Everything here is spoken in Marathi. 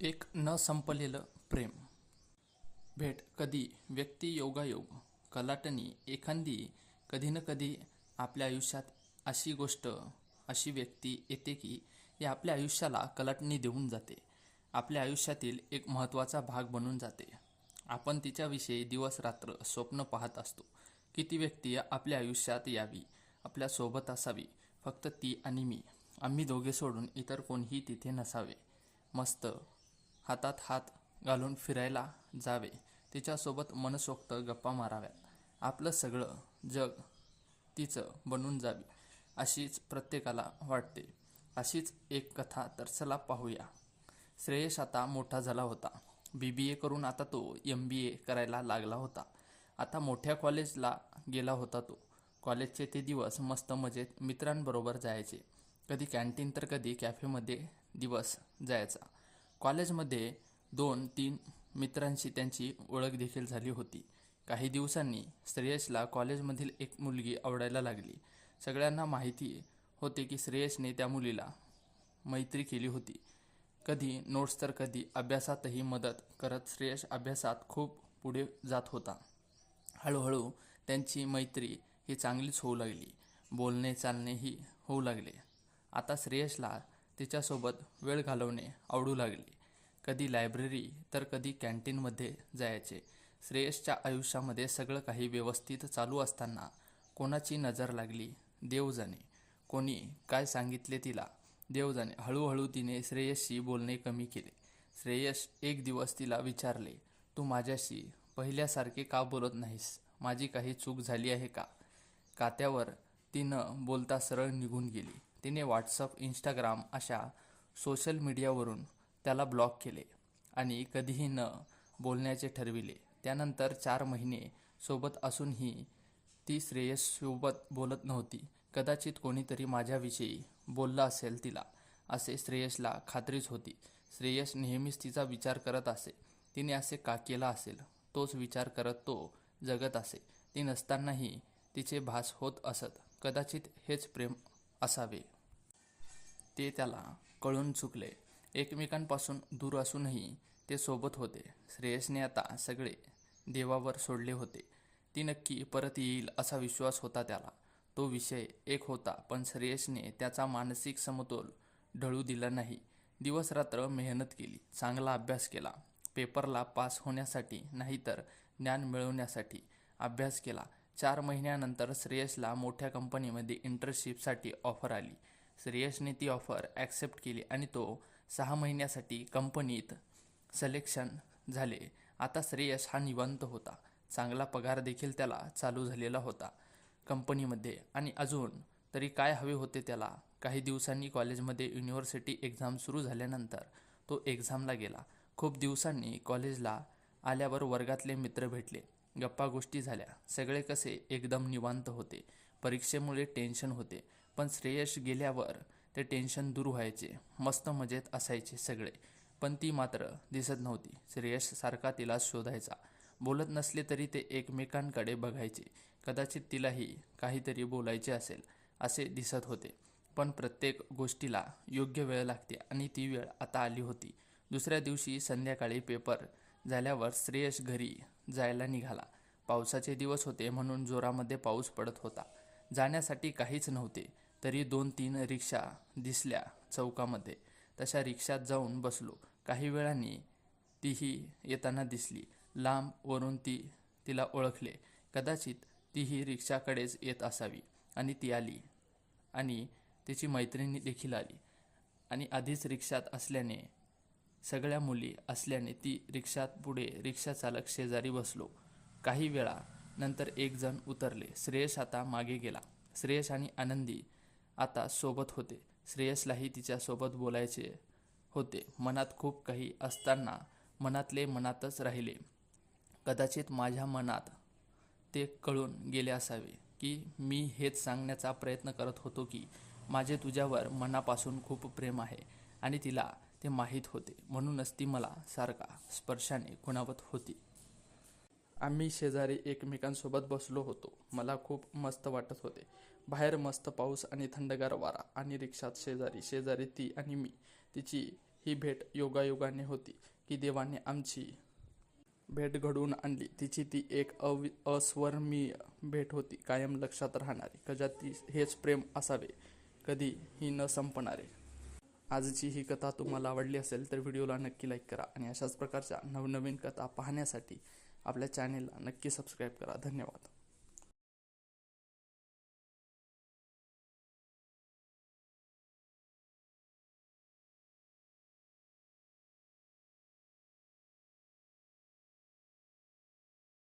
एक न संपलेलं प्रेम. भेट कधी व्यक्ती योगायोग कलाटणी एखादी कधी न कधी आपल्या आयुष्यात अशी गोष्ट अशी व्यक्ती येते की या आपल्या आयुष्याला कलाटणी देऊन जाते. आपल्या आयुष्यातील एक महत्त्वाचा भाग बनून जाते. आपण तिच्याविषयी दिवस रात्र स्वप्न पाहत असतो. की ती व्यक्ती आपल्या आयुष्यात यावी आपल्यासोबत असावी फक्त ती आणि मी. आम्ही दोघे सोडून इतर कोणीही तिथे नसावे. मस्त हातात हात घालून फिरायला जावे. तिच्यासोबत मनसोक्त गप्पा माराव्यात. आपलं सगळं जग तिचं बनून जावी अशीच प्रत्येकाला वाटते. अशीच एक कथा तर चला पाहूया. श्रेयश आता मोठा झाला होता. बी बी ए करून आता तो एम बी ए करायला लागला होता. आता मोठ्या कॉलेजला गेला होता तो. कॉलेजचे ते दिवस मस्त मजेत मित्रांबरोबर जायचे. कधी कॅन्टीन तर कधी कॅफेमध्ये दिवस जायचा. कॉलेजमध्ये दोन तीन मित्रांशी त्यांची ओळख देखील झाली होती. काही दिवसांनी श्रेयसला कॉलेजमधील एक मुलगी आवडायला लागली. सगळ्यांना माहिती होते की श्रेयसने त्या मुलीला मैत्री केली होती. कधी नोट्स तर कधी अभ्यासातही मदत करत श्रेयस अभ्यासात खूप पुढे जात होता. हळूहळू त्यांची मैत्री ही चांगलीच होऊ लागली. बोलणे चालणेही होऊ लागले. आता श्रेयसला तिच्यासोबत वेळ घालवणे आवडू लागले. कधी लायब्ररी तर कधी कॅन्टीनमध्ये जायचे. श्रेयसच्या आयुष्यामध्ये सगळं काही व्यवस्थित चालू असताना कोणाची नजर लागली? देव जाणे कोणी? काय सांगितले तिला? देव जाणे हळूहळू तिने श्रेयसशी बोलणे कमी केले. श्रेयस एक दिवस तिला विचारले तू माझ्याशी पहिल्यासारखे का बोलत नाहीस? माझी काही चूक झाली आहे का? कात्यावर ती न बोलता सरळ निघून गेली. तिने व्हॉट्सअप इंस्टाग्राम अशा सोशल मीडियावरून त्याला ब्लॉक केले आणि कधीही न बोलण्याचे ठरविले. त्यानंतर चार महिने सोबत असूनही ती श्रेयससोबत बोलत नव्हती. कदाचित कोणीतरी माझ्याविषयी बोललं असेल तिला असे श्रेयसला खात्रीच होती. श्रेयस नेहमीच तिचा विचार करत असे. तिने असे का केला असेल? तोच विचार करत तो जगत असे. ती नसतानाही तिचे भास होत असत. कदाचित हेच प्रेम असावे. ते त्याला कळून चुकले. एकमेकांपासून दूर असूनही ते सोबत होते. श्रेयसने आता सगळे देवावर सोडले होते. ती नक्की परत येईल असा विश्वास होता त्याला. तो विषय एक होता पण श्रेयसने त्याचा मानसिक समतोल ढळू दिला नाही. दिवस रात्र मेहनत केली चांगला अभ्यास केला. पेपरला पास होण्यासाठी नाहीतर ज्ञान मिळवण्यासाठी अभ्यास केला. चार महिन्यानंतर श्रेयसला मोठ्या कंपनीमध्ये इंटर्नशिपसाठी ऑफर आली. श्रेयसने ती ऑफर ॲक्सेप्ट केली आणि तो सहा महिन्यासाठी कंपनीत सिलेक्शन झाले. आता श्रेयस हा निवंत होता. चांगला पगार देखील त्याला चालू झालेला होता कंपनीमध्ये. आणि अजून तरी काय हवे होते त्याला? काही दिवसांनी कॉलेजमध्ये युनिव्हर्सिटी एक्झाम सुरू झाल्यानंतर तो एक्झामला गेला. खूप दिवसांनी कॉलेजला आल्यावर वर्गातले मित्र भेटले. गप्पा गोष्टी झाल्या. सगळे कसे? एकदम निवांत होते. परीक्षेमुळे टेन्शन होते. पण श्रेयश गेल्यावर ते टेन्शन दूर व्हायचे. मस्त मजेत असायचे सगळे. पण ती मात्र दिसत नव्हती. श्रेयश सारखा तिला शोधायचा. बोलत नसले तरी ते एकमेकांकडे बघायचे. कदाचित तिलाही काहीतरी बोलायचे असेल असे दिसत होते. पण प्रत्येक गोष्टीला योग्य वेळ लागते आणि ती वेळ आता आली होती. दुसऱ्या दिवशी संध्याकाळी पेपर झाल्यावर श्रेयस घरी जायला निघाला. पावसाचे दिवस होते म्हणून जोरामध्ये पाऊस पडत होता. जाण्यासाठी काहीच नव्हते तरी दोन तीन रिक्षा दिसल्या चौकामध्ये. तशा रिक्षात जाऊन बसलो. काही वेळाने तीही येताना दिसली. लांब वरून ती तिला ओळखले. कदाचित तीही रिक्षाकडेच येत असावी. आणि ती आली. आणि तिची मैत्रिणी देखील आली. आणि आधीच रिक्षात असल्याने सगळ्या मुली असल्याने ती रिक्षात पुढे रिक्षा चालक शेजारी बसलो. काही वेळा नंतर एक जण उतरले. श्रेयस आता मागे गेला. श्रेयस आणि आनंदी आता सोबत होते. श्रेयसलाही तिच्यासोबत बोलायचे होते. मनात खूप काही असताना मनातले मनातच राहिले. कदाचित माझ्या मनात ते कळून गेले असावे की मी हेच सांगण्याचा प्रयत्न करत होतो की माझे तुझ्यावर मनापासून खूप प्रेम आहे आणि तिला ते माहीत होते. म्हणूनच ती मला सारखा स्पर्शाने खुणावत होती. आम्ही शेजारी एकमेकांसोबत बसलो होतो. मला खूप मस्त वाटत होते. बाहेर मस्त पाऊस आणि थंडगार वारा आणि रिक्षात शेजारी शेजारी ती आणि मी. तिची ही भेट योगायोगाने होती की देवाने आमची भेट घडवून आणली. तिची ती एक अवि अस्वर्मीय भेट होती. कायम लक्षात राहणारी. कदाचित हेच प्रेम असावे. कधी ही न संपणारे. आजची ही कथा तुम्हाला आवडली असेल तर व्हिडिओला नक्की लाईक करा आणि अशाच प्रकारच्या नवनवीन कथा पाहण्यासाठी आपल्या चॅनेलला नक्की सबस्क्राईब करा. धन्यवाद.